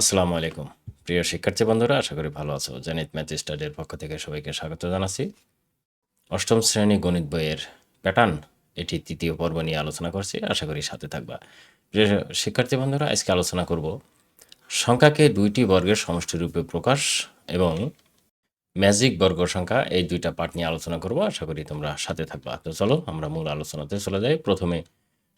আসসালামু আলাইকুম। প্রিয় শিক্ষার্থী বন্ধুরা, আশা করি ভালো আছো। জানিত ম্যাথ স্টাডির পক্ষ থেকে সবাইকে স্বাগত জানাচ্ছি। অষ্টম শ্রেণি গণিত বইয়ের প্যাটার্ন, এটি তৃতীয় পর্ব নিয়ে আলোচনা করছি। আশা করি সাথে থাকবা। প্রিয় শিক্ষার্থী বন্ধুরা, আজকে আলোচনা করব সংখ্যাকে দুইটি বর্গের সমষ্টি রূপে প্রকাশ এবং ম্যাজিক বর্গ সংখ্যা, এই দুইটা পার্ট নিয়ে আলোচনা করব। আশা করি তোমরা সাথে থাকবা। তো চলো, আমরা মূল আলোচনাতে চলে যাই। প্রথমে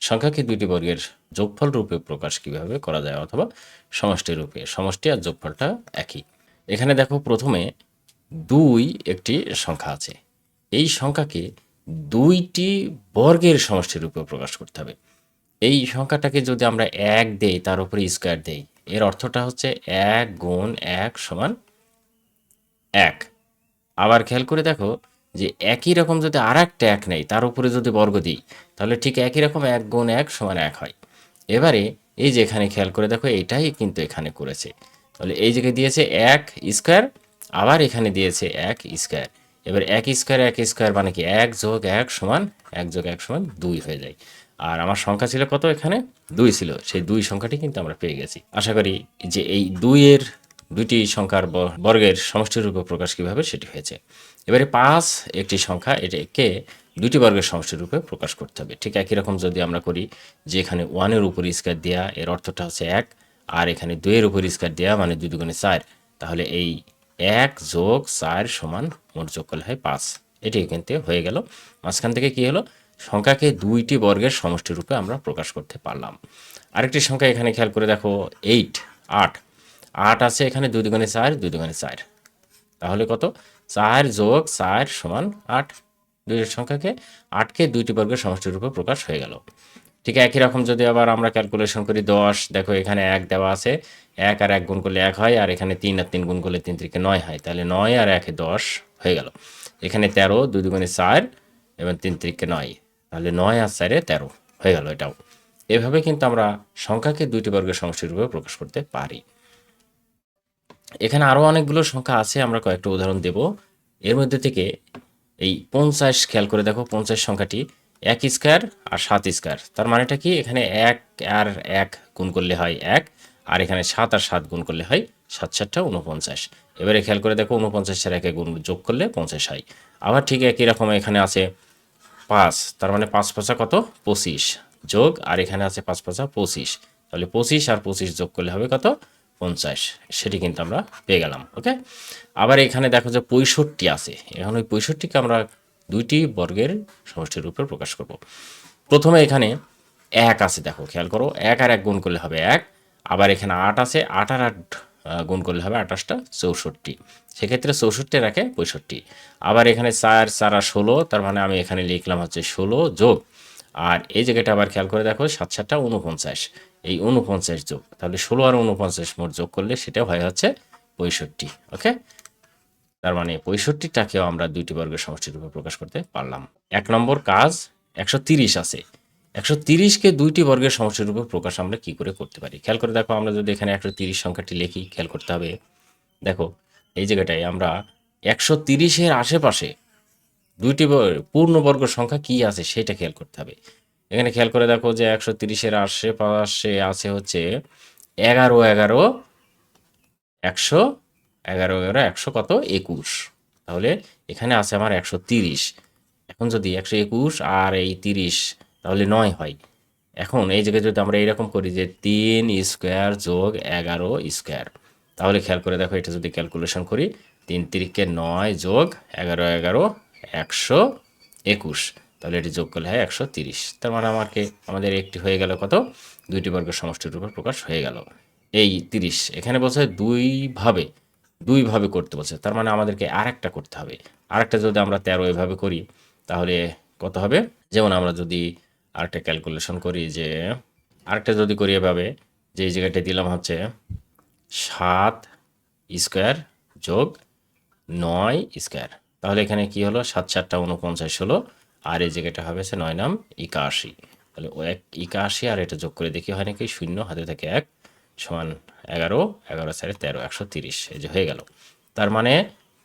সংখ্যাকে দুইটি বর্গের যোগফল রূপে প্রকাশ কীভাবে করা যায় অথবা সমষ্টি রূপে? সমষ্টি আর যোগফলটা একই। এখানে দেখো প্রথমে দুই একটি সংখ্যা আছে। এই সংখ্যাকে দুইটি বর্গের সমষ্টি রূপে প্রকাশ করতে হবে। এই সংখ্যাটাকে যদি আমরা এক দেই, তার উপরে স্কোয়ার দেই, এর অর্থটা হচ্ছে এক গুণ এক সমান এক। আবার খেয়াল করে দেখো যে একই রকম যদি আর একটা এক নেই, তার উপরে যদি বর্গ দিই, তাহলে ঠিক একই রকম এক গুণ এক সমান এক হয়। এবারে এই যে এখানে খেয়াল করে দেখো, এটাই কিন্তু এখানে করেছে। তাহলে এই জায়গায় দিয়েছে এক স্কোয়ার, আবার এখানে দিয়েছে এক স্কোয়ার। এবার এক স্কোয়ার এক স্কোয়ার মানে কি? এক যোগ এক সমান এক যোগ এক সমান দুই হয়ে যায়। আর আমার সংখ্যা ছিল কত এখানে? দুই ছিল। সেই দুই সংখ্যাটি কিন্তু আমরা পেয়ে গেছি। আশা করি যে এই দুইয়ের দুইটি সংখ্যার বর্গের সমষ্টিরূপে প্রকাশ কীভাবে সেটি হয়েছে। এবারে পাঁচ একটি সংখ্যা এটাকে দুটি বর্গের সমষ্টিরূপে প্রকাশ করতে হবে। ঠিক একই রকম যদি আমরা করি যে এখানে ওয়ানের উপর স্কোয়ার দেওয়া এর অর্থটা হচ্ছে এক, আর এখানে দুইয়ের উপর স্কোয়ার দেওয়া মানে দুই দুগুণে চার, তাহলে এই এক যোগ চার সমান মোট যোগ করলে হয় পাঁচ। এটি কিন্তু হয়ে গেল। মাঝখান থেকে কি হলো? সংখ্যাকে দুইটি বর্গের সমষ্টিরূপে আমরা প্রকাশ করতে পারলাম। আরেকটি সংখ্যা এখানে খেয়াল করে দেখো এইট আট। আট আছে এখানে, দুই দুগুণে চার, দুই দুগুণে চার। তাহলে কত? চার যোগ চার সমান আট। দুইয়ের সংখ্যাকে আটকে দুইটি বর্গের সমষ্টি রূপে প্রকাশ হয়ে গেল। ঠিক একই রকম যদি আবার আমরা ক্যালকুলেশন করি, দশ, দেখো এখানে এক দেওয়া আছে। এক আর এক গুণ করলে এক হয়, আর এখানে তিন আর তিন গুণ করলে তিন থেকে নয় হয়। তাহলে নয় আর একে দশ হয়ে গেল। এখানে তেরো, দুই দুগুণে চার, এবং তিন তিরিকে নয়। তাহলে নয় আর চারে তেরো হয়ে গেল এটাও। এভাবে কিন্তু আমরা সংখ্যাকে দুইটি বর্গের সমষ্টি রূপে প্রকাশ করতে পারি। এখানে আরও অনেকগুলো সংখ্যা আছে, আমরা কয়েকটা উদাহরণ দেব। এর মধ্যে থেকে এই পঞ্চাশ খেয়াল করে দেখো, পঞ্চাশ সংখ্যাটি এক স্কোয়ার আর সাত স্কোয়ার। তার মানেটা কি? এখানে এক আর এক গুণ করলে হয় এক, আর এখানে সাত আর সাত গুণ করলে হয় সাত সাতটা উনপঞ্চাশ এবারে খেয়াল করে দেখো উনপঞ্চাশের একে গুণ যোগ করলে পঞ্চাশ হয়। আবার ঠিক একই রকম এখানে আছে পাঁচ, তার মানে পাঁচ পাঁচা কত? পঁচিশ যোগ, আর এখানে আছে পাঁচ পাঁচা পঁচিশ। তাহলে পঁচিশ আর পঁচিশ যোগ করলে হবে কত? পঞ্চাশ, সেটি কিন্তু আমরা পেয়ে গেলাম, ওকে? আবার এখানে দেখো যে পঁয়ষট্টি আছে। এখন ওই পঁয়ষট্টিকে আমরা দুইটি বর্গের সমষ্টির রূপে প্রকাশ করব। প্রথমে এখানে এক আছে, দেখো, খেয়াল করো, এক আর এক গুণ করলে হবে এক। আবার এখানে আট আছে, আট আর আট গুণ করলে হবে আঠাশটা চৌষট্টি। সেক্ষেত্রে চৌষট্টি রাখে পঁয়ষট্টি। আবার এখানে চার চার আর ষোলো, তার মানে আমি এখানে লিখলাম হচ্ছে ষোলো যোগ। আর এই জায়গাটা আবার খেয়াল করে দেখো, সাত সাতটা উনপঞ্চাশ। এই উনপঞ্চাশ যোগ। তাহলে ষোলো আর উনপঞ্চাশ মোট যোগ করলে সেটা হয় হচ্ছে পঁয়ষট্টি, ওকে? তার মানে পঁয়ষট্টিটাকেও আমরা দুইটি বর্গের সমষ্টি রূপে প্রকাশ করতে পারলাম। এক নম্বর কাজ, একশো তিরিশ আছে। একশো তিরিশকে দুইটি বর্গের সমষ্টি রূপে প্রকাশ আমরা কি করে করতে পারি? খেয়াল করে দেখো, আমরা যদি এখানে একশো তিরিশ সংখ্যাটি লিখি, খেয়াল করতে হবে। দেখো, এই জায়গাটায় আমরা একশো তিরিশের আশেপাশে দুইটি পূর্ণবর্গ সংখ্যা কি আছে সেটা খেয়াল করতে হবে। এখানে খেয়াল করে দেখো যে একশো তিরিশের আশেপাশে আছে হচ্ছে এগারো এগারো একশো এগারো এগারো একশো কত? একুশ। তাহলে এখানে আছে আমার একশো তিরিশ। এখন যদি একশো একুশ আর এই তিরিশ, তাহলে নয় হয়। এখন এই জায়গায় যদি আমরা এইরকম করি যে তিন স্কোয়ার যোগ এগারো স্কোয়ার, তাহলে খেয়াল করে দেখো এটা যদি ক্যালকুলেশন করি, তিন তিরিখকে নয় যোগ এগারো এগারো একশো একুশ। তাহলে এটি যোগ করলে হয় একশো তিরিশ। তার মানে আমাকে, আমাদের একটি হয়ে গেল কত? দুইটি বর্গের সমষ্টির উপর প্রকাশ হয়ে গেল। এই তিরিশ, এখানে বলছে দুইভাবে দুইভাবে করতে বলছে। তার মানে আমাদেরকে আরেকটা করতে হবে। আরেকটা যদি আমরা তেরো এভাবে করি, তাহলে কত হবে? যেমন আমরা যদি আরেকটা ক্যালকুলেশন করি যে, আরেকটা যদি করি এভাবে, যে এই জায়গাটা দিলাম হচ্ছে সাত স্কোয়ার যোগ নয় স্কোয়ার। তাহলে এখানে কি হলো? সাত সাতটা উনপঞ্চাশ হলো। আর এই জায়গাটা হবে সে নয় নাম একাশি। তাহলে ও এক একাশি আর এটা যোগ করে দেখি হয় নাকি শূন্য, হাতে থাকে এক সমান এগারো এগারো সাড়ে তেরো, একশো তিরিশ। এই যে হয়ে গেল। তার মানে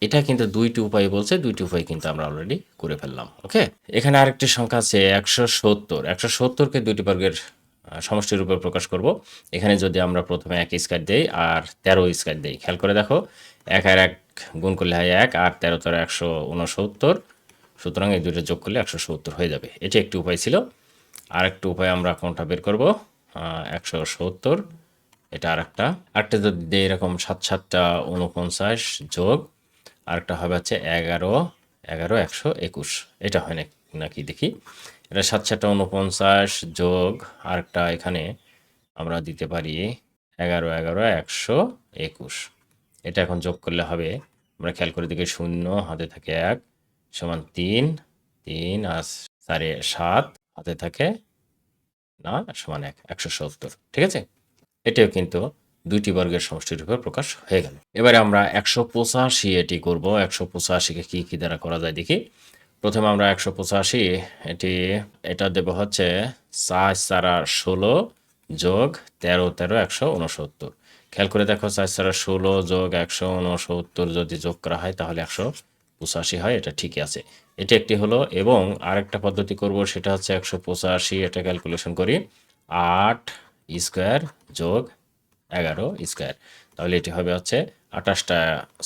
এটা কিন্তু দুইটি উপায় বলছে, দুইটি উপায় কিন্তু আমরা অলরেডি করে ফেললাম ওকে এখানে আরেকটি সংখ্যা আছে একশো সত্তর। একশো সত্তরকে দুইটি বর্গের সমষ্টির উপর প্রকাশ করব। এখানে যদি আমরা প্রথমে এক স্কোয়ার দেই আর তেরো স্কোয়ার দেই, খেয়াল করে দেখো। এক আর এক গুণ করলে হয় এক, আর তেরো তেরো একশো উনসত্তর। সুতরাং এই দুটো যোগ করলে একশো সত্তর হয়ে যাবে। এটি একটি উপায় ছিল। আর একটা উপায় আমরা কোনটা বের করব। একশো সত্তর, এটা আরেকটা। আরেকটা যদি দিই এরকম সাত সাতটা উনপঞ্চাশ যোগ, আরেকটা হবে হচ্ছে এগারো এগারো একশো একুশ। এটা হয় নাকি দেখি? এটা সাত সাতটা উনপঞ্চাশ যোগ, আরেকটা এখানে আমরা দিতে পারি এগারো এগারো একশো একুশ। এটা এখন যোগ করলে হবে, আমরা খেয়াল করে দেখি শূন্য, হাতে থাকে এক। সমান তিন তিন আর সাড়ে সাত, হাতে থাকে না সমান এক, একশো সত্তর। ঠিক আছে? এটাও কিন্তু দুইটি বর্গের সমষ্টির উপর প্রকাশ হয়ে গেল। এবারে আমরা একশো পঁচাশি এটি করব। একশো পঁচাশিকে কী কী দ্বারা করা যায় দেখি? প্রথমে আমরা একশো পঁচাশি এটি, এটা দেব হচ্ছে চার চারা ষোলো যোগ তেরো তেরো, একশো উনসত্তর খেয়াল করে দেখো, চার চারা ষোলো যোগ একশো উনসত্তর যদি যোগ করা হয় তাহলে একশো পঁচাশি হয়, এটা ঠিকই আছে। এটা একটি হলো এবং আরেকটা পদ্ধতি করব, সেটা হচ্ছে একশো পঁচাশি, এটা ক্যালকুলেশন করি। আট স্কোয়ার যোগ এগারো স্কোয়ার তাহলে এটি হবে হচ্ছে আঠাশটা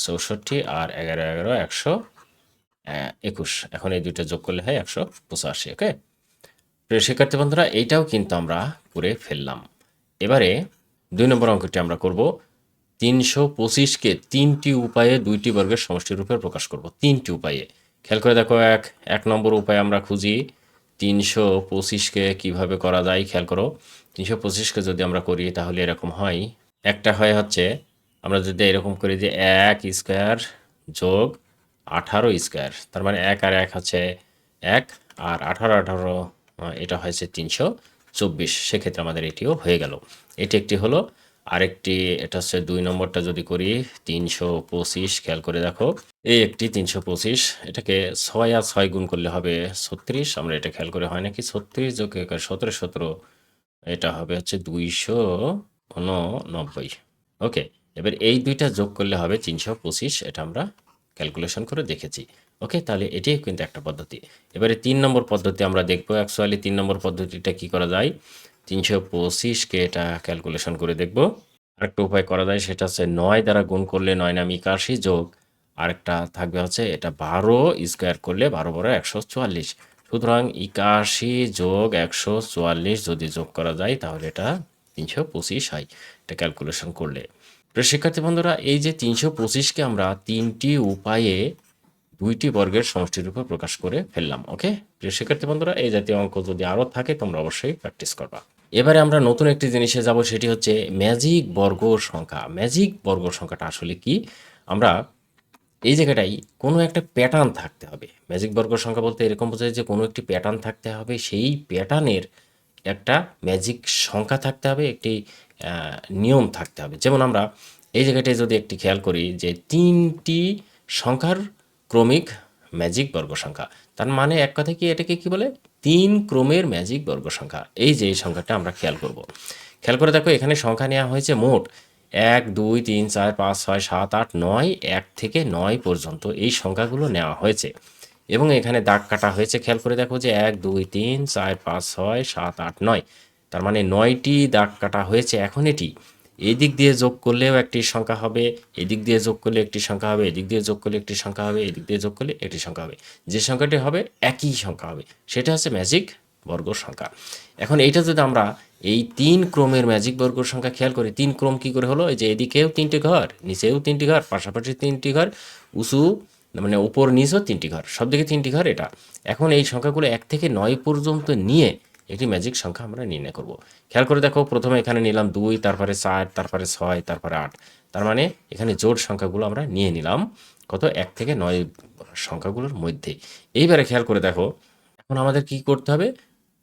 চৌষট্টি আর এগারো এগারো একশো একুশ। এখন এই দুইটা যোগ করলে হয় একশো পঁচাশি ওকে প্রিয় শিক্ষার্থী বন্ধুরা, এইটাও কিন্তু আমরা করে ফেললাম। এবারে দুই নম্বর অঙ্কটি আমরা করব। তিনশো পঁচিশকে তিনটি উপায়ে দুইটি বর্গের সমষ্টির রূপে প্রকাশ করব। তিনটি উপায়ে। খেয়াল করে দেখো, এক এক নম্বর উপায় আমরা খুঁজি। তিনশো পঁচিশকে কীভাবে করা যায় খেয়াল করো। তিনশো পঁচিশকে যদি আমরা করি, তাহলে এরকম হয়। একটা হয় হচ্ছে, আমরা যদি এরকম করি যে এক স্কোয়ার যোগ আঠারো স্কোয়ার, তার মানে এক আর এক হচ্ছে এক, আর আঠারো আঠারো এটা হয়েছে তিনশো চব্বিশ। সেক্ষেত্রে আমাদের এটিও হয়ে গেল। এটি একটি হলো আরেকটি, এটা হচ্ছে দুই নম্বরটা যদি করি, তিনশো পঁচিশ, খেয়াল করে দেখো। এই একটি তিনশো পঁচিশ, এটাকে ছয় আর ছয় গুণ করলে হবে ছত্রিশ, আমরা এটা খেয়াল করে হয় নাকি? ছত্রিশ যোগ সতেরো সতেরো, এটা হবে হচ্ছে দুইশো উননব্বই। ওকে, এবার এই দুইটা যোগ করলে হবে তিনশো পঁচিশ, এটা আমরা ক্যালকুলেশন করে দেখেছি। ওকে, তাহলে এটিও কিন্তু একটা পদ্ধতি। এবারে তিন নম্বর পদ্ধতি আমরা দেখব। অ্যাকচুয়ালি তিন নম্বর পদ্ধতিটা কি করা যায়? তিনশো পঁচিশকে এটা ক্যালকুলেশন করে দেখব। আরেকটা উপায় করা যায়, সেটা হচ্ছে নয় দ্বারা গুণ করলে নয় নাম একাশি যোগ আরেকটা থাকবে হচ্ছে এটা বারো স্কোয়ার করলে বারো বারো একশো চুয়াল্লিশ। সুতরাং একাশি যোগ একশো চুয়াল্লিশ যদি যোগ করা যায়, তাহলে এটা তিনশো পঁচিশ হয় এটা ক্যালকুলেশন করলে। শিক্ষার্থী বন্ধুরা, এই যে তিনশো পঁচিশকে আমরা তিনটি উপায়ে দুইটি বর্গের সমষ্টির উপর প্রকাশ করে ফেললাম ওকে প্রিয় শিক্ষার্থী বন্ধুরা, এই জাতীয় অঙ্ক যদি আরও থাকে, তোমরা অবশ্যই প্র্যাকটিস করবা। এবারে আমরা নতুন একটি জিনিসে যাব, সেটি হচ্ছে ম্যাজিক বর্গ সংখ্যা। ম্যাজিক বর্গ সংখ্যাটা আসলে কি? আমরা এই জায়গাটাই কোনো একটা প্যাটার্ন থাকতে হবে। ম্যাজিক বর্গ সংখ্যা বলতে এরকম বোঝায় যে কোনো একটি প্যাটার্ন থাকতে হবে, সেই প্যাটার্নের একটা ম্যাজিক সংখ্যা থাকতে হবে, একটি নিয়ম থাকতে হবে। যেমন আমরা এই জায়গাটায় যদি একটি খেয়াল করি যে তিনটি সংখ্যার ক্রমিক ম্যাজিক বর্গ সংখ্যা, তার মানে এক কথা কি এটাকে কি বলে? তিন ক্রমের ম্যাজিক বর্গ সংখ্যা। এই যে এই সংখ্যাটা আমরা খেয়াল করব। খেয়াল করে দেখো, এখানে সংখ্যা নেওয়া হয়েছে মোট এক, দুই, তিন, চার, পাঁচ, ছয়, সাত, আট, নয়, এক থেকে নয় পর্যন্ত এই সংখ্যাগুলো নেওয়া হয়েছে। এবং এখানে দাগ কাটা হয়েছে, খেয়াল করে দেখো যে এক, দুই, তিন, চার, পাঁচ, ছয়, সাত, আট, নয়। তার মানে নয়টি দাগ কাটা হয়েছে। এখন এটি এদিক দিয়ে যোগ করলেও একটি সংখ্যা হবে, এদিক দিয়ে যোগ করলে একটি সংখ্যা হবে, এদিক দিয়ে যোগ করলে একটি সংখ্যা হবে, এদিক দিয়ে যোগ করলে একটি সংখ্যা হবে। যে সংখ্যাটি হবে একই সংখ্যা হবে, সেটা হচ্ছে ম্যাজিক বর্গ সংখ্যা। এখন এইটা যদি আমরা এই তিন ক্রমের ম্যাজিক বর্গ সংখ্যা খেয়াল করি, তিন ক্রম কি করে হলো? যে এদিকেও তিনটি ঘর, নিচেও তিনটি ঘর, পাশাপাশি তিনটি ঘর, উঁচু মানে উপর, নিচেও তিনটি ঘর সব দিকে তিনটি ঘর এটা। এখন এই সংখ্যাগুলো এক থেকে নয় পর্যন্ত নিয়ে একটি ম্যাজিক সংখ্যা আমরা নির্ণয় করব। খেয়াল করে দেখো, প্রথমে এখানে নিলাম দুই, তারপরে চার, তারপরে ছয়, তারপরে আট। তার মানে এখানে জোড় সংখ্যাগুলো আমরা নিয়ে নিলাম কত? এক থেকে নয় সংখ্যাগুলোর মধ্যে। এইবারে খেয়াল করে দেখো, এখন আমাদের কি করতে হবে?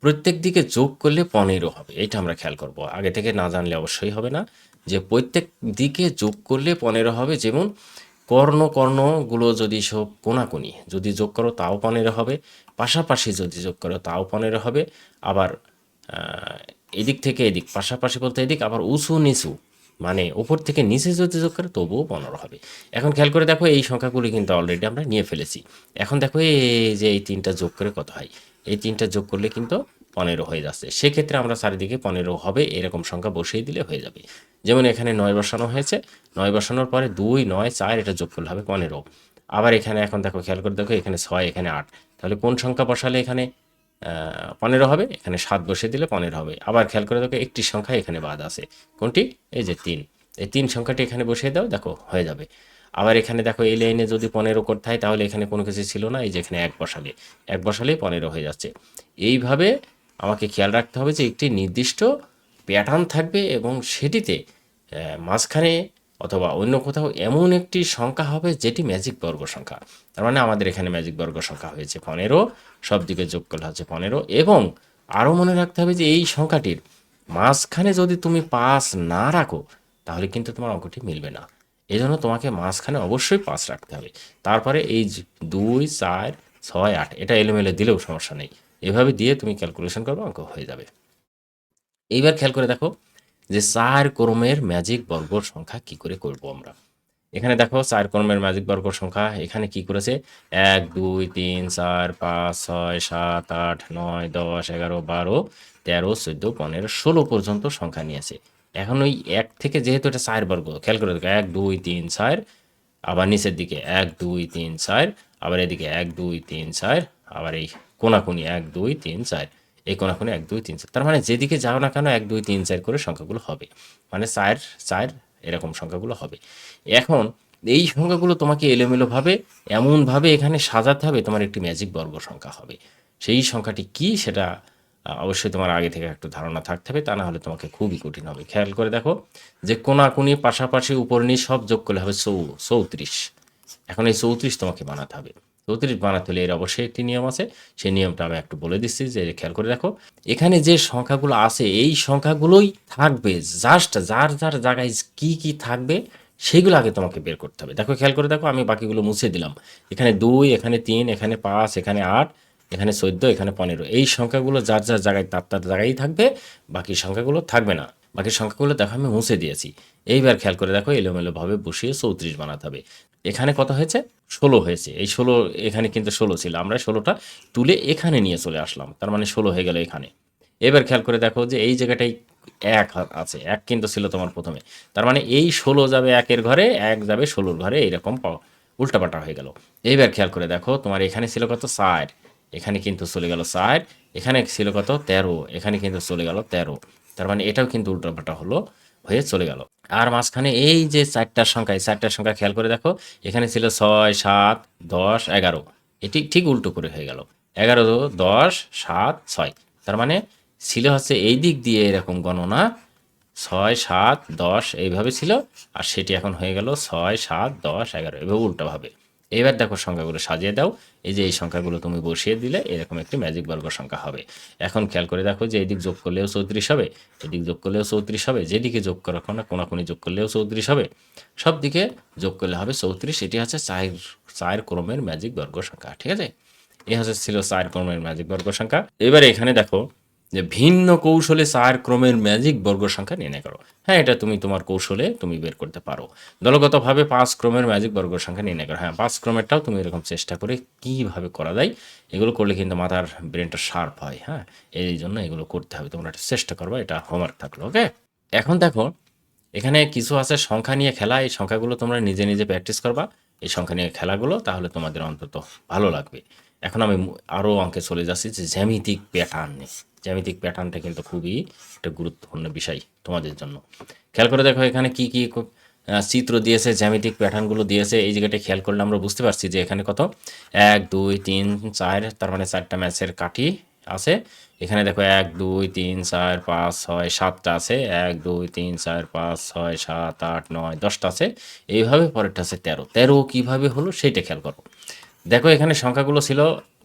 প্রত্যেক দিকে যোগ করলে পনেরো হবে, এটা আমরা খেয়াল করব। আগে থেকে না জানলে অবশ্যই হবে না। যে প্রত্যেক দিকে যোগ করলে পনেরো হবে, যেমন কর্ণ কর্ণগুলো যদি সব কোনাকুনি, যদি যোগ করো তাও পনেরো হবে, পাশাপাশি যদি যোগ করো তাও পনেরো হবে, আবার এদিক থেকে এদিক, পাশাপাশি বলতে এদিক, আবার উঁচু নিচু মানে উপর থেকে নিচে যদি যোগ করে তবুও পনেরো হবে। এখন খেয়াল করে দেখো এই সংখ্যাগুলি কিন্তু অলরেডি আমরা নিয়ে ফেলেছি। এখন দেখো এই যে এই তিনটা যোগ করে কত হয়? এই তিনটা যোগ করলে কিন্তু পনেরো হয়ে যাচ্ছে। সেক্ষেত্রে আমরা চারিদিকে পনেরো হবে, এরকম সংখ্যা বসিয়ে দিলে হয়ে যাবে। যেমন এখানে নয় বসানো হয়েছে, নয় বসানোর পরে দুই, নয়, চার, এটা যোগ করলে হবে পনেরো। আবার এখানে এখন দেখো, খেয়াল করে দেখো, এখানে ছয়, এখানে আট। তাহলে কোন সংখ্যা বসালে এখানে পনেরো হবে? এখানে সাত বসিয়ে দিলে পনেরো হবে। আবার খেয়াল করে দেখো, একটি সংখ্যা এখানে বাদ আছে। কোনটি? এই যে তিন। এই তিন সংখ্যাটি এখানে বসিয়ে দাও, দেখো, হয়ে যাবে। আবার এখানে দেখো, এই লাইনে যদি পনেরো করতে হয়, তাহলে এখানে কোনো কিছু ছিল না, এই যে এখানে এক বসালে। এক বসালেই পনেরো হয়ে যাচ্ছে। এইভাবে আমাকে খেয়াল রাখতে হবে যে একটি নির্দিষ্ট প্যাটার্ন থাকবে এবং সেটিতে মাঝখানে অথবা অন্য কোথাও এমন একটি সংখ্যা হবে যেটি ম্যাজিক বর্গ সংখ্যা। তার মানে আমাদের এখানে ম্যাজিক বর্গ সংখ্যা হয়েছে পনেরো, সব দিকে যোগ করলে হচ্ছে পনেরো এবং আরও মনে রাখতে হবে যে এই সংখ্যাটির মাঝখানে যদি তুমি পাস না রাখো, তাহলে কিন্তু তোমার অঙ্কটি মিলবে না। এই জন্য তোমাকে মাঝখানে অবশ্যই পাস রাখতে হবে। তারপরে এই দুই, চার, ছয়, আট, এটা এলোমেলো দিলেও সমস্যা নেই। এভাবে দিয়ে তুমি ক্যালকুলেশন করবে, অঙ্ক হয়ে যাবে। এইবার খেয়াল করে দেখো যে চার ক্রমের ম্যাজিক বর্গ সংখ্যা কি করে করব আমরা। এখানে দেখো চার ক্রমের ম্যাজিক বর্গ সংখ্যা এখানে কি করেছে? এক, দুই, তিন, চার, পাঁচ, ছয়, সাত, আট, নয়, দশ, এগারো, বারো, তেরো, চোদ্দ, পনেরো, ষোলো পর্যন্ত সংখ্যা নিয়েছে। এখন ওই এক থেকে যেহেতু এটা চার বর্গ, খেয়াল করে দেখো, এক, দুই, তিন, চার, আবার নিচের দিকে এক, দুই, তিন, চার, আবার এদিকে এক, দুই, তিন, চার, আবার এই কোনাকুনি এক, দুই, তিন, চার। এই কোনাকুনি এক, দুই, তিন, চার। তার মানে যেদিকে যাও না কেন এক, দুই, তিন, চার করে সংখ্যাগুলো হবে। মানে চার চার এরকম সংখ্যাগুলো হবে। এখন এই সংখ্যাগুলো তোমাকে এলোমেলোভাবে, এমনভাবে এখানে সাজাতে হবে, তোমার একটি ম্যাজিক বর্গ সংখ্যা হবে। সেই সংখ্যাটি কি সেটা অবশ্যই তোমার আগে থেকে একটু ধারণা থাকতে হবে, তা না হলে তোমাকে খুবই কঠিন হবে। খেয়াল করে দেখো যে কোনাকুনি পাশাপাশি উপর নিয়ে সব যোগ করলে হবে চৌ, চৌত্রিশ। এখন এই চৌত্রিশ তোমাকে বানাতে হবে। চৌত্রিশ বানাতে হলে এর অবশ্যই একটি নিয়ম আছে। সেই নিয়মটা আমি একটু বলে দিচ্ছি, যে খেয়াল করে দেখো। এখানে যে সংখ্যাগুলো আছে, এই সংখ্যাগুলোই থাকবে জাস্ট যার যার জায়গায় কি কি থাকবে সেইগুলো আগে তোমাকে বের করতে হবে। দেখো, খেয়াল করে দেখো, আমি বাকিগুলো মুছে দিলাম। এখানে দুই, এখানে তিন, এখানে পাঁচ, এখানে আট, এখানে চোদ্দ, এখানে পনেরো। এই সংখ্যাগুলো যার যার জায়গায়, তার তার জায়গায় থাকবে, বাকি সংখ্যাগুলো থাকবে না। বাকি সংখ্যাগুলো দেখো, আমি মুছে দিয়েছি। এইবার খেয়াল করে দেখো, এলোমেলোভাবে বসিয়ে চৌত্রিশ বানাতে হবে। এখানে কত হয়েছে? ষোলো হয়েছে। এই ষোলো, এখানে কিন্তু ষোলো ছিল। আমরা ষোলোটা তুলে এখানে নিয়ে চলে আসলাম। তার মানে ষোলো হয়ে গেল এখানে। এবার খেয়াল করে দেখো যে এই জায়গাটাই এক আছে। এক কিন্তু ছিল তোমার প্রথমে। তার মানে এই ষোলো যাবে একের ঘরে, এক যাবে ষোলোর ঘরে। এইরকম উল্টাপাল্টা হয়ে গেল। এইবার খেয়াল করে দেখো, তোমার এখানে ছিল কত? চার এখানে কিন্তু চলে গেল চার এখানে ছিল কত? তেরো। এখানে কিন্তু চলে গেল তেরো। তার মানে এটাও কিন্তু উল্টাপাল্টা হলো, হয়ে চলে গেল। আর মাঝখানে এই যে চারটার সংখ্যা, এই চারটার সংখ্যা খেয়াল করে দেখো, এখানে ছিল ছয়, সাত, দশ, এগারো। এটি ঠিক উল্টো করে হয়ে গেল। এগারো, দশ, সাত, ছয়। তার মানে ছিল হচ্ছে এই দিক দিয়ে এরকম গণনা, ছয়, সাত, দশ এইভাবে ছিল, আর সেটি এখন হয়ে গেল ছয়, সাত, দশ, এগারো। এভাবে উল্টোভাবে। এবার দেখো সংখ্যাগুলো সাজিয়ে দাও। এই যে এই সংখ্যাগুলো তুমি বসিয়ে দিলে এরকম একটি ম্যাজিক বর্গ সংখ্যা হবে। এখন খেয়াল করে দেখো যে এদিক যোগ করলেও চৌত্রিশ হবে, এদিক যোগ করলেও চৌত্রিশ হবে, যেদিকে যোগ করা না, কোনাকুনি যোগ করলেও চৌত্রিশ হবে। সব দিকে যোগ করলে হবে চৌত্রিশ, এটি হচ্ছে চায়ের চায়ের ক্রমের ম্যাজিক বর্গ সংখ্যা, ঠিক আছে? এ হচ্ছে ছিল চায়ের ক্রমের ম্যাজিক বর্গ সংখ্যা। এবারে এখানে দেখো যে ভিন্ন কৌশলে চার ক্রমের ম্যাজিক বর্গ সংখ্যা নির্ণয় করো। হ্যাঁ এটা তুমি তোমার কৌশলে তুমি বের করতে পারো। দলগতভাবে পাঁচ ক্রমের ম্যাজিক বর্গ সংখ্যা নির্ণয় করো। হ্যাঁ পাঁচ ক্রমেরটাও তুমি এরকম চেষ্টা করে কীভাবে করা যায়, এগুলো করলে কিন্তু মাথার ব্রেনটা শার্প হয়। হ্যাঁ এই জন্য এগুলো করতে হবে। তোমরা একটা চেষ্টা করবা, এটা হোমওয়ার্ক থাকল ওকে এখন দেখো, এখানে কিছু আছে সংখ্যা নিয়ে খেলা। এই সংখ্যাগুলো তোমরা নিজে নিজে প্র্যাকটিস করবা। এই সংখ্যা নিয়ে খেলাগুলো তাহলে তোমাদের অন্তত ভালো লাগবে। এখন আমি আরও অঙ্কে চলে যাচ্ছি যে জ্যামিতিক প্যাটার্ন জ্যামিতিক প্যাটার্নটা কিন্তু খুবই একটা গুরুত্বপূর্ণ বিষয় তোমাদের জন্য। খেয়াল করে দেখো, এখানে কি কি, কো- চিত্র দিয়েছে, জ্যামিতিক প্যাটার্নগুলো দিয়েছে। এই জায়গাটা খেয়াল করলে আমরা বুঝতে পারছি যে এখানে কত? এক, দুই, তিন, চার, তার মানে চারটা ম্যাচের কাঠি আছে। এখানে দেখো, এক, দুই, তিন, চার, পাঁচ, ছয়, সাতটা আছে। এক, দুই, তিন, চার, পাঁচ, ছয়, সাত, আট, নয়, দশটা আছে। এইভাবে পরেরটা আছে তেরো। তেরো কীভাবে হলো সেইটা খেয়াল করো। দেখো, এখানে সংখ্যাগুলো ছিল,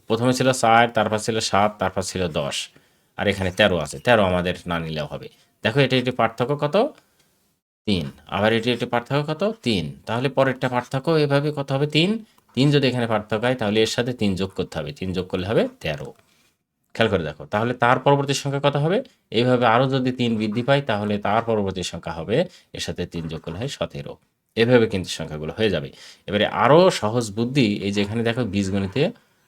প্রথমে ছিল চার, তারপর ছিল সাত, তারপর ছিল দশ। আর এখানে তেরো আছে, তেরো আমাদের না নিলেও হবে। দেখো, এটা একটি পার্থক্য কত? তিন। আবার এটি একটি পার্থক্য কত? তিন। তাহলে পরেরটা পার্থক্য এভাবে কত হবে? তিন। তিন যদি এখানে পার্থক্য হয়, তাহলে এর সাথে তিন যোগ করতে হবে। তিন যোগ করলে হবে তেরো। খেয়াল করে দেখো, তাহলে তার পরবর্তী সংখ্যা কত হবে? এইভাবে আরও যদি তিন বৃদ্ধি পায়, তাহলে তার পরবর্তী সংখ্যা হবে, এর সাথে তিন যোগ করলে হয় সতেরো। এভাবে কিন্তু সংখ্যাগুলো হয়ে যাবে। এবারে আরও সহজ বুদ্ধি এই যে এখানে দেখো বীজগণিতে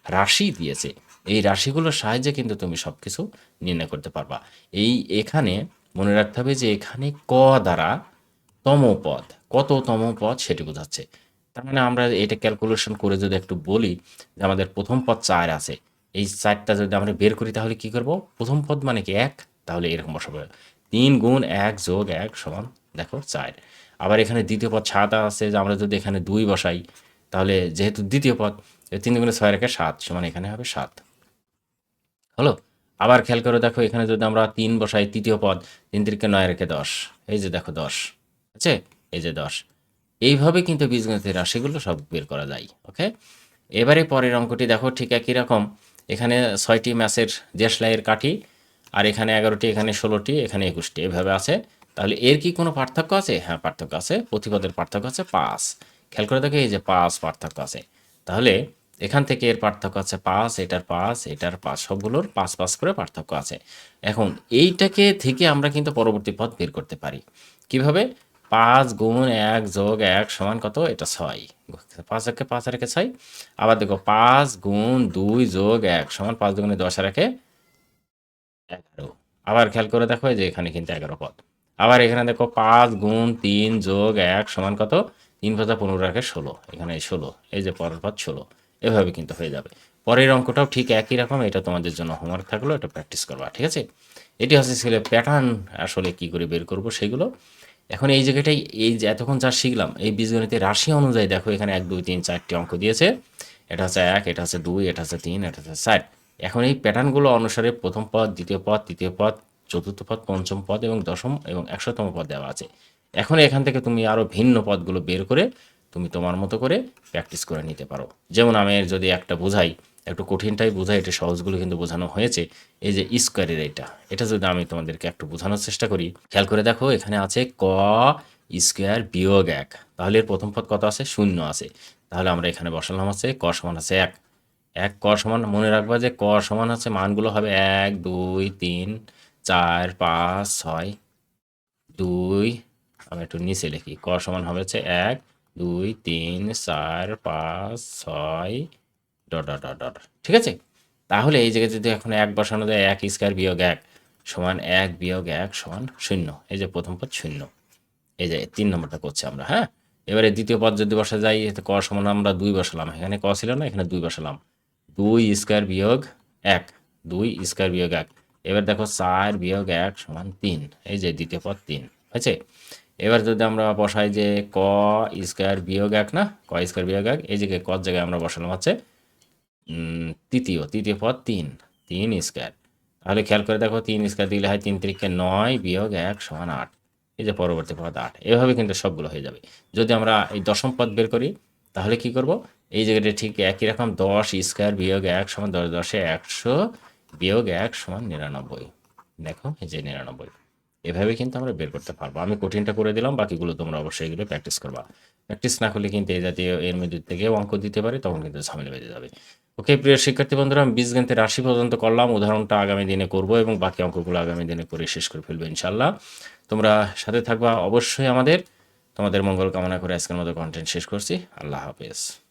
রাশি দিয়েছে। এই রাশিগুলোর সাহায্যে কিন্তু তুমি সব কিছু নির্ণয় করতে পারবা। এই এখানে মনে রাখতে হবে যে এখানে ক দ্বারা তম পদ কত তম পদ সেটি বোঝাচ্ছে। তার মানে আমরা এটা ক্যালকুলেশন করে যদি একটু বলি যে আমাদের প্রথম পদ চার আছে। এই চারটা যদি আমরা বের করি তাহলে কি করব? প্রথম পদ মানে কি? এক, তাহলে এরকম বসাবো। তিন গুণ এক যোগ এক সমান দেখো চার। আবার এখানে দ্বিতীয় পদ সাত আছে, যে আমরা যদি এখানে দুই বসাই, তাহলে যেহেতু দ্বিতীয় পদ তিন গুণে ছয় রেখে সাত, সমান এখানে হবে সাত। হলো? আবার খেয়াল করে দেখো, এখানে যদি আমরা তিন বসাই তৃতীয় পদ, তিন তিরিকে নয় রেখে দশ। এই যে দেখো দশ, আছে? এই যে দশ। এইভাবে কিন্তু বীজগণিতের রাশিগুলো সব বের করা যায়, ওকে? এবারে পরের অঙ্কটি দেখো, ঠিক একই রকম। এখানে ছয়টি ম্যাচের দেশলাইয়ের কাঠি, আর এখানে এগারোটি, এখানে ষোলোটি, এখানে একুশটি, এভাবে আছে। তাহলে এর কি কোনো পার্থক্য আছে? হ্যাঁ পার্থক্য আছে। প্রতিপদের পার্থক্য আছে পাঁচ। খেয়াল করে দেখো, এই যে পাঁচ পার্থক্য আছে। তাহলে এখান থেকে এর পার্থক্য আছে পাঁচ, এটার পাঁচ এটার পাঁচ, সবগুলোর পাঁচ পাঁচ করে পার্থক্য আছে। এখন এইটাকে থেকে আমরা কিন্তু পরবর্তী পদ বের করতে পারি। কীভাবে? পাঁচ গুণ এক যোগ এক সমান কত? এটা ছয়। পাঁচ একে পাঁচ আর একে ছয়। আবার দেখো, পাঁচ গুণ দুই যোগ এক সমান পাঁচ দুগুণে দশ আর একে এগারো। আবার খেয়াল করে দেখো যে এখানে কিন্তু এগারো পদ। আবার এখানে দেখো পাঁচ গুণ তিন যোগ এক সমান কত? তিন পাঁচা পনেরো রাখে ষোলো। এখানে ষোলো, এই যে পরের পদ ষোলো। এভাবে কিন্তু হয়ে যাবে। পরের অঙ্কটাও ঠিক একই রকম, এটা তোমাদের জন্য হোমওয়ার্ক থাকল, এটা প্র্যাকটিস করবা, ঠিক আছে? এটি হচ্ছে ছেলে প্যাটার্ন আসলে কি করে বের করব সেগুলো। এখন এই জায়গাটাই, এই যে এতক্ষণ যা শিখলাম, এই বীজগণিতের রাশি অনুযায়ী দেখো, এখানে এক, দুই, তিন, চারটি অঙ্ক দিয়েছে। এটা হচ্ছে এক, এটা হচ্ছে দুই, এটা হচ্ছে তিন, এটা হচ্ছে চার। এখন এই প্যাটার্নগুলো অনুসারে প্রথম পদ, দ্বিতীয় পদ, তৃতীয় পদ চতুর্থ পদ, পঞ্চম পদ এবং দশম এবং একশোতম পদ দেওয়া আছে। এখন এখান থেকে তুমি আরও ভিন্ন পদগুলো বের করে তুমি তোমার মতো করে প্র্যাকটিস করে নিতে পারো। যেমন আমি যদি একটা বোঝাই, একটু কঠিনটাই বোঝাই এটা সহজগুলো কিন্তু বোঝানো হয়েছে, এই যে স্কোয়ারের এটা। এটা যদি আমি তোমাদেরকে একটু বোঝানোর চেষ্টা করি, খেয়াল করে দেখো, এখানে আছে ক স্কোয়ার বিয়োগ এক। তাহলে এর প্রথম পদ কত আছে? শূন্য আছে। তাহলে আমরা এখানে বসালাম আছে ক সমান আছে এক। এক ক সমান, মনে রাখবা যে ক সমান আছে মানগুলো হবে এক, দুই, তিন চার, পাঁচ, ছয়, দুই, আমি একটু নিচে লিখি। ক সমান হবে হচ্ছে এক, দুই, তিন, চার, পাঁচ, ছয়, ডট ডট ডট ঠিক আছে? তাহলে এই জায়গায় যদি এখন এক বসানো যায়, এক স্কোয়ার বিয়োগ এক সমান এক বিয়োগ এক সমান শূন্য। এই যে প্রথম পদ শূন্য। এই যে তিন নম্বরটা করছি আমরা হ্যাঁ? এবারে দ্বিতীয় পদ যদি বসা যায় ক সমান আমরা দুই বসালাম। এখানে ক ছিল না, এখানে দুই বসালাম। দুই স্কোয়ার বিয়োগ এক। দুই স্কোয়ার বিয়োগ এক। এবার দেখো চার বিয়োগ এক সমান তিন, এই যে দ্বিতীয় পদ তিন, হয়েছে? এবার যদি আমরা বসাই যে ক স্কোয়ার বিয়োগ এক না, ক স্কোয়ার বিয়োগ এক, এই জায়গায় ক জায়গায় আমরা বসালাম হচ্ছে? তৃতীয় তৃতীয় পদ তিন তিন স্কোয়ার। তাহলে খেয়াল করে দেখো, তিন স্কোয়ার দিলে হয় তিন তিরিকে নয় বিয়োগ এক সমান আট, এই যে পরবর্তী পদ আট, এভাবে কিন্তু সবগুলো হয়ে যাবে। যদি আমরা এই দশম পদ বের করি, তাহলে কি করব? এই জায়গাটা ঠিক একই রকম, দশ স্কোয়ার বিয়োগ এক সমান দশ, দশে একশো বিয়োগ এক সমান নিরানব্বই। দেখো, এই যে নিরানব্বই। এভাবে কিন্তু আমরা বের করতে পারব। আমি কঠিনটা করে দিলাম, বাকিগুলো তোমরা অবশ্যই এগুলো প্র্যাকটিস করবা। প্র্যাকটিস না করলে কিন্তু এই জাতীয় এর মধ্যে থেকেও অঙ্ক দিতে পারে, তখন কিন্তু ঝামেলা বেঁধে যাবে। ওকে প্রিয় শিক্ষার্থী বন্ধুরা, আমি বীজগণিতের রাশি পর্যন্ত করলাম, উদাহরণটা আগামী দিনে করব এবং বাকি অঙ্কগুলো আগামী দিনে করে শেষ করে ফেলব ইনশাল্লাহ তোমরা সাথে থাকবা অবশ্যই আমাদের। তোমাদের মঙ্গল কামনা করে আজকের মতো কন্টেন্ট শেষ করছি। আল্লাহ হাফেজ।